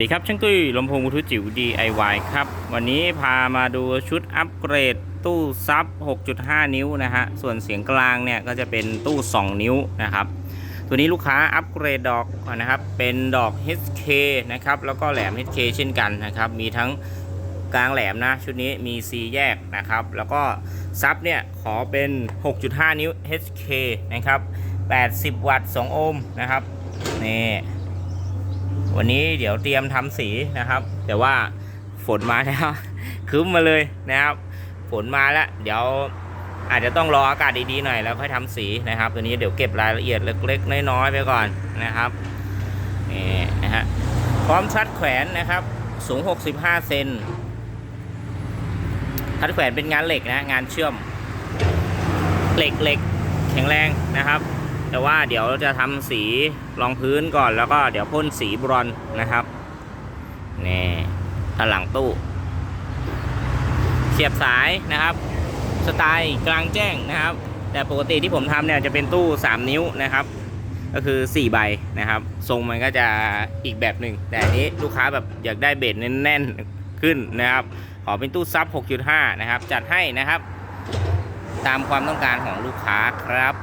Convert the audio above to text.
สวัสดีครับช่างตุ้ยลำโพงบลูทูธจิ๋ว DIY ครับ วันนี้พามาดูชุดอัปเกรดตู้ซับ 6.5 นิ้วนะฮะ ส่วนเสียงกลางเนี่ยก็จะเป็นตู้ 2 นิ้วนะครับ ตัวนี้ลูกค้าอัปเกรดดอกนะครับ เป็นดอก HK นะครับ แล้วก็แหลม HK เช่นกันนะครับ มีทั้งกลางแหลมนะ ชุดนี้มี C แยกนะครับ แล้วก็ซับเนี่ยขอเป็น 6.5 นิ้ว HK นะครับ 80 วัตต์ 2 โอห์มนะครับนี่ วันนี้เดี๋ยวเตรียมทำสีนะครับ แต่ว่าฝนมาแล้วคืมมาเลยนะครับ ฝนมาแล้ว เดี๋ยวอาจจะต้องรออากาศดีๆหน่อยแล้วค่อยทำสีนะครับ ตัวนี้เดี๋ยวเก็บรายละเอียดเล็กๆน้อยๆไปก่อนนะครับนี่นะฮะพร้อมชัดแขวนนะครับ สูง 65 เซนชัดแขวนเป็นงานเหล็กนะ งานเชื่อม เหล็กเหล็กแข็งแรงนะครับ แต่ว่าเดี๋ยวจะทำสีรองพื้นก่อนแล้วก็เดี๋ยวพ่นสีบรอนนะครับนี่ด้านหลังตู้เสียบสายนะครับ สไตล์กลางแจ้งนะครับ แต่ปกติที่ผมทำเนี่ยจะเป็นตู้ 3 นิ้วนะครับ ก็คือ 4 ใบนะครับ ทรงมันก็จะอีกแบบหนึ่งแต่อันนี้ลูกค้าแบบอยากได้เบสแน่นๆขึ้นนะครับ ขอเป็นตู้ซับ 6.5 นะครับ จัดให้นะครับ ตามความต้องการของลูกค้าครับ